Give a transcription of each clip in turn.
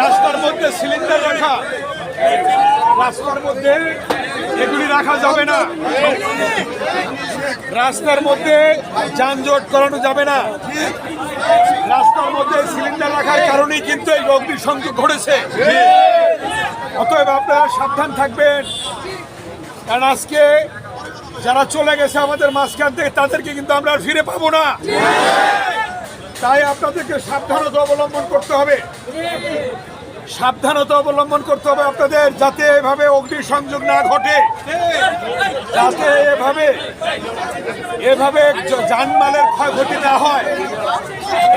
রাস্তার মধ্যে সিলিন্ডার রাখা। রাস্তার মধ্যে এগুলি রাখা যাবে না। রাস্তার মধ্যে যানজট করানো যাবে না। রাস্তার মধ্যে সিলিন্ডার রাখার কারণেই কিন্তু এই অগ্নি সংযোগ ঘটেছে। অতএব আপনারা সাবধান থাকবেন। কারণ আজকে যারা চলে গেছে আমাদের মাঝখান থেকে, তাদেরকে কিন্তু আমরা ফিরে পাবো না। তাই আপনাদেরকে সাবধানতা অবলম্বন করতে হবে। সাবধানতা অবলম্বন করতে হবে আপনাদের যাতে এভাবে অগ্নিসংযোগ না ঘটে। যাতে এভাবে এভাবে যানমালের ক্ষয়ক্ষতি না হয়।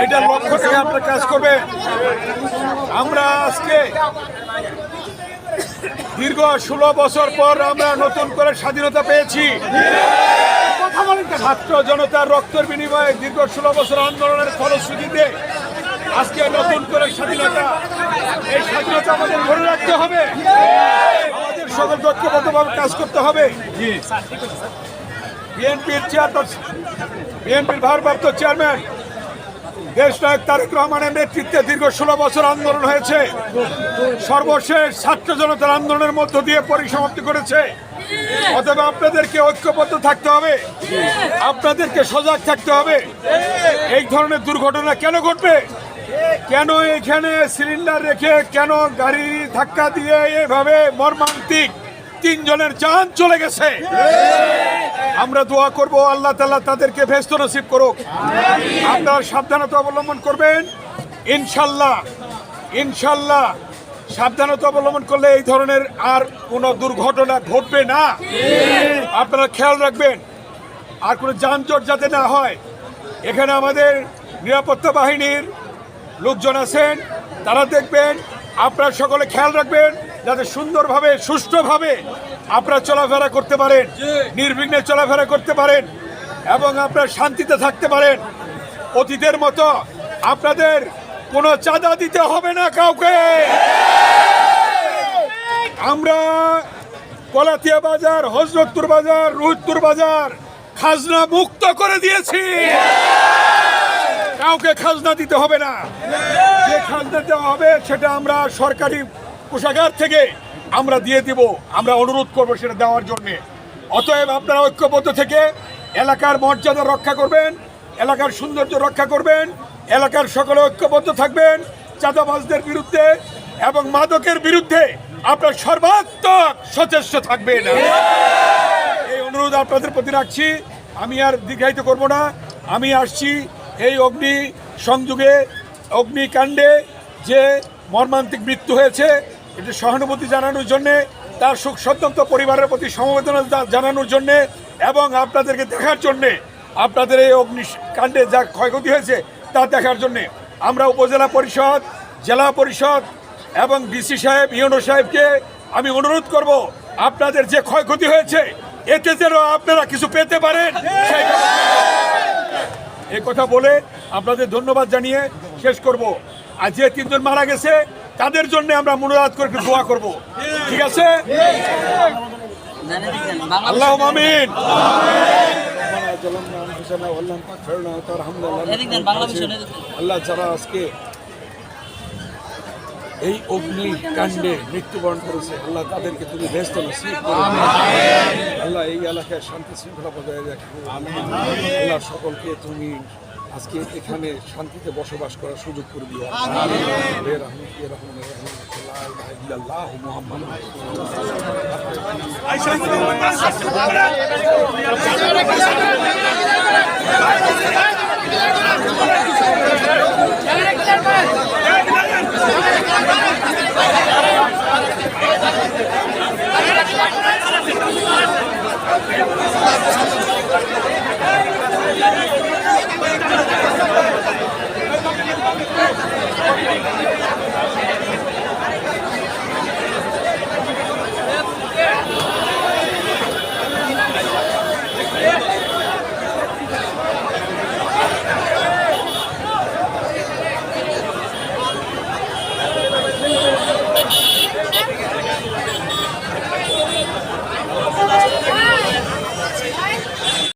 এটা লক্ষ্য থেকে আমরা কাজ করবেন। আমরা আজকে দীর্ঘ ষোলো বছর পর আমরা নতুন করে স্বাধীনতা পেয়েছি। ছাত্র জনতার রক্তের বিনিময়ে দীর্ঘ ষোলো বছর আন্দোলনের ফলশ্রুতিতে আজকে নতুন করে স্বাধীনতা। এই স্বাধীনতা আমাদের ধরে রাখতে হবে। আমাদের সকল ঐক্যবদ্ধভাবে কাজ করতে হবে। বিএনপির চেয়ার বিএনপির ভারপ্রাপ্ত চেয়ারম্যান দেশ নায়ক তারেক রহমানের নেতৃত্বে দীর্ঘ ষোলো বছর আন্দোলন হয়েছে। সর্বশেষ ছাত্র জনতার আন্দোলনের মধ্য দিয়ে পরিসমাপ্তি করেছে। অতএব আপনাদেরকে ঐক্যবদ্ধ থাকতে হবে। আপনাদেরকে সজাগ থাকতে হবে। এই ধরনের দুর্ঘটনা কেন ঘটবে? কেন এখানে সিলিন্ডার রেখে কেন গাড়ি ধাক্কা দিয়ে এভাবে মর্মান্তিক তিনজনের যান চলে গেছে। আমরা দোয়া করব, আল্লাহ তাল্লাহ তাদেরকে ভেস্ত নসিব করুক। আপনারা সাবধানতা অবলম্বন করবেন। ইনশাল্লাহ ইনশাল্লাহ সাবধানতা অবলম্বন করলে এই ধরনের আর কোনো দুর্ঘটনা ঘটবে না। আপনারা খেয়াল রাখবেন, আর কোনো যানজট যাতে না হয়। এখানে আমাদের নিরাপত্তা বাহিনীর লোকজন আছেন, তারা দেখবেন, আপনারা সকলে খেয়াল রাখবেন। যাতে সুন্দরভাবে সুষ্ঠুভাবে আপনারা চলাফেরা করতে পারেন নির্বিঘ্নে চলাফেরা করতে পারেন এবং আপনারা শান্তিতে থাকতে পারেন। অতীতের মতো আপনাদের কোনো চাঁদা দিতে হবে না কাউকে। আমরা কলাতিয়া বাজার হজরতপুর বাজার রোহিতপুর বাজার খাজনা মুক্ত করে দিয়েছি। কাউকে খাজনা দিতে হবে না। যে খাজনা দেওয়া হবে সেটা আমরা সরকারি কোষাগার থেকে আমরা দিয়ে দিব, আমরা অনুরোধ করব সেটা দেওয়ার জন্য। অতএব আপনারা ঐক্যবদ্ধ থেকে এলাকার মর্যাদা রক্ষা করবেন, এলাকার সৌন্দর্য রক্ষা করবেন, এলাকার সকলে ঐক্যবদ্ধ থাকবেন, চাঁদাবাজদের বিরুদ্ধে এবং মাদকের বিরুদ্ধে আপনার সর্বাত্মক সচেষ্ট থাকবেন। এই অনুরোধ আপনাদের প্রতি রাখছি, আমি আর দীর্ঘায়িত করব না, আমি আসছি এই অগ্নি সংযোগে, অগ্নিকাণ্ডে যে মর্মান্তিক মৃত্যু হয়েছে এটি সহানুভূতি জানানোর জন্যে, তার সুখ সন্তপ্ত পরিবারের প্রতি সমবেদনা জানানোর জন্যে এবং আপনাদেরকে দেখার জন্যে, আপনাদের এই অগ্নিকাণ্ডে যা ক্ষয়ক্ষতি হয়েছে তা দেখার জন্যে আমরা উপজেলা পরিষদ, জেলা পরিষদ এবং ডিসি সাহেব, ইউনো সাহেবকে আমি অনুরোধ করব, আপনাদের যে ক্ষয়ক্ষতি হয়েছে, এতে যেন আপনারা কিছু পেতে পারেন। এই কথা বলে আপনাদের ধন্যবাদ জানিয়ে শেষ করব। আর যে তিনজন মারা গেছে তাদের জন্য আমরা মনোরাত করে একটু দোয়া করব। ঠিক আছে? আল্লাহ আমিন। আল্লাহ যারা আজকে এই অগ্নি কাণ্ডে মৃত্যুবরণ করেছে আল্লাহ তাদেরকে তুমি ব্যস্ত আল্লাহ এই এলাকায় শান্তি শৃঙ্খলা বজায় রাখো। আল্লাহ সকলকে তুমি আজকে এখানে শান্তিতে বসবাস করার সুযোগ করে দিও